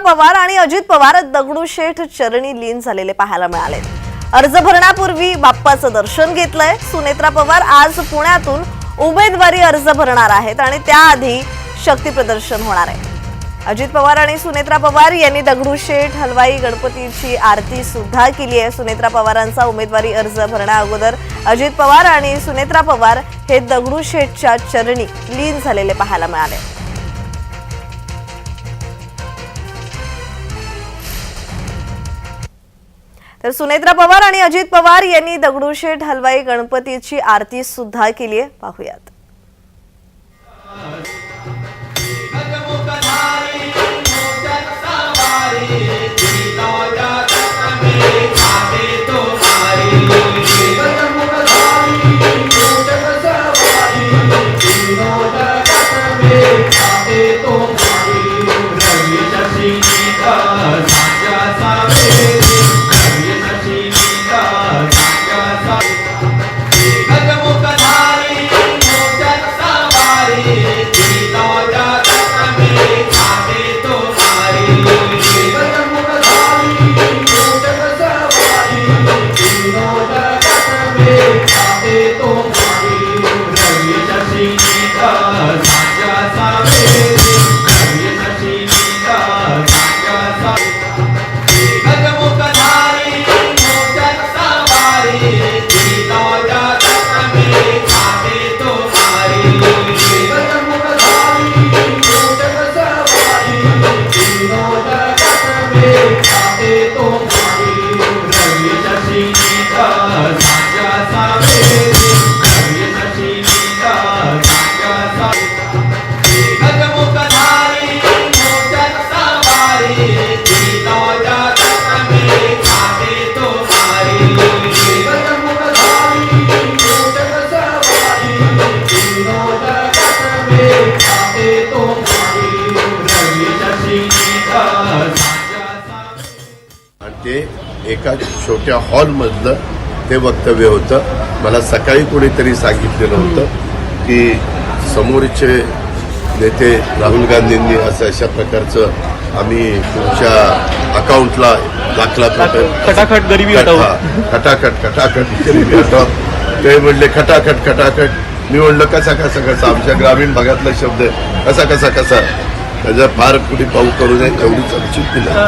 पवार आणि अजित पवार दगडूशेठ चरणी लीन झालेले पाहायला मिळाले. अर्ज भरण्यापूर्वी बाप्पाचं दर्शन घेतलंय. सुनेत्रा पवार आज पुण्यातून उमेदवारी अर्ज भरणार आहेत आणि त्याआधी शक्ती प्रदर्शन होणार आहे. अजित पवार आणि सुनेत्रा पवार यांनी दगडूशेठ हलवाई गणपतीची आरती सुद्धा केली आहे. सुनेत्रा पवारांचा उमेदवारी अर्ज भरण्या अगोदर अजित पवार आणि सुनेत्रा पवार हे दगडूशेठच्या चरणी लीन झालेले पाहायला मिळाले. तर सुनेत्रा पवार आणि अजित पवार यांनी दगडूशेठ हलवाई गणपतीची आरती सुद्धा केली आहे. पाहूयात. ते एका छोट्या हॉलमधलं ते वक्तव्य होतं. मला सकाळी कोणीतरी सांगितलेलं होतं की समोरचे नेते राहुल गांधींनी असं अशा प्रकारचं आम्ही तुमच्या अकाउंटला लाख लाख रुपये खटाखट गरिबी खटाखट खटाखट गरिबी ते म्हणले खटाखट खटाखट. मी म्हणलं कसा कसा कसा? आमच्या ग्रामीण भागातला शब्द आहे. कसा कसा कसा? त्याचा फार कुठे पाऊल करू नये एवढीच आमची दिला